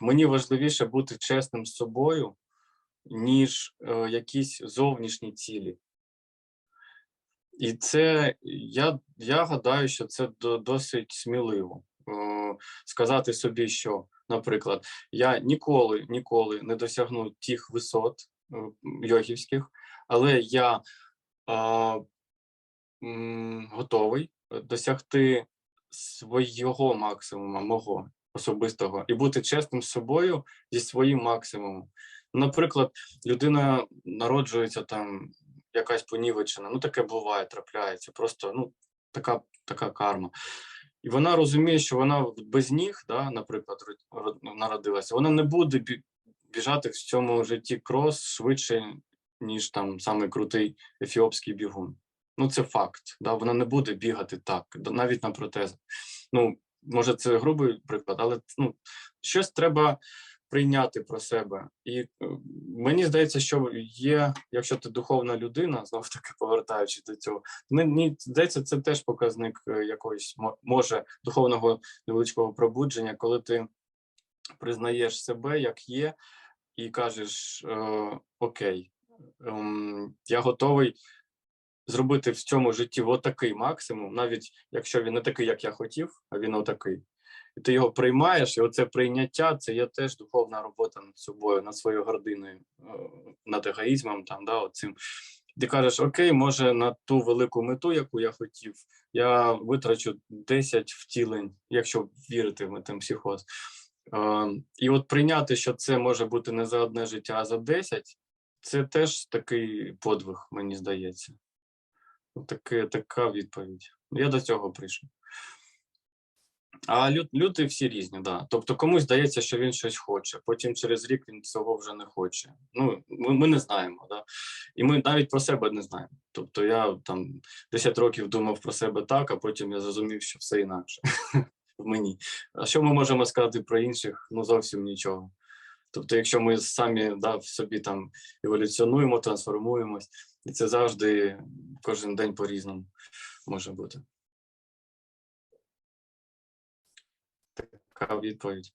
мені важливіше бути чесним з собою, ніж е, якісь зовнішні цілі. І це я, я гадаю, що це до- досить сміливо. Е, сказати собі, що, наприклад, я ніколи ніколи не досягну тих висот е, йогівських, але я а, м, готовий досягти свого максимуму, мого особистого, і бути чесним з собою зі своїм максимумом. Наприклад, людина народжується там якась понівечена, ну таке буває, трапляється. Просто ну така, така карма. І вона розуміє, що вона без ніг, да, наприклад, ро- ро- народилася, вона не буде бі- біжати в цьому житті крос швидше, ніж там самий крутий ефіопський бігун. Ну, це факт. Да? Вона не буде бігати так, навіть на протезах. Ну, може, це грубий приклад, але ну, щось треба прийняти про себе. І е, мені здається, що є, якщо ти духовна людина, знову таки повертаючись до цього, мені здається, це теж показник е, якоїсь мо- може духовного невеличкого пробудження, коли ти признаєш себе як є, і кажеш: е, Окей, ем, я готовий зробити в цьому житті отакий максимум, навіть якщо він не такий, як я хотів, а він отакий. І ти його приймаєш, і оце прийняття це є теж духовна робота над собою, над своєю гординою, е, над егоїзмом. Там, да, оцим. Ти кажеш, окей, може на ту велику мету, яку я хотів, я витрачу 10 втілень, якщо вірити в метемпсихоз. Е, і от прийняти, що це може бути не за одне життя, а за 10, це теж такий подвиг, мені здається. От Таке, така відповідь. Я до цього прийшов. А лю- люди всі різні, да. Тобто комусь здається, що він щось хоче, потім через рік він цього вже не хоче. Ну, ми, ми не знаємо, да. І ми навіть про себе не знаємо. Тобто я там 10 років думав про себе так, а потім я зрозумів, що все інакше в мені. А що ми можемо сказати про інших? Ну зовсім нічого. Тобто, якщо ми самі да, в собі там еволюціонуємо, трансформуємось, і це завжди кожен день по-різному може бути. Така відповідь.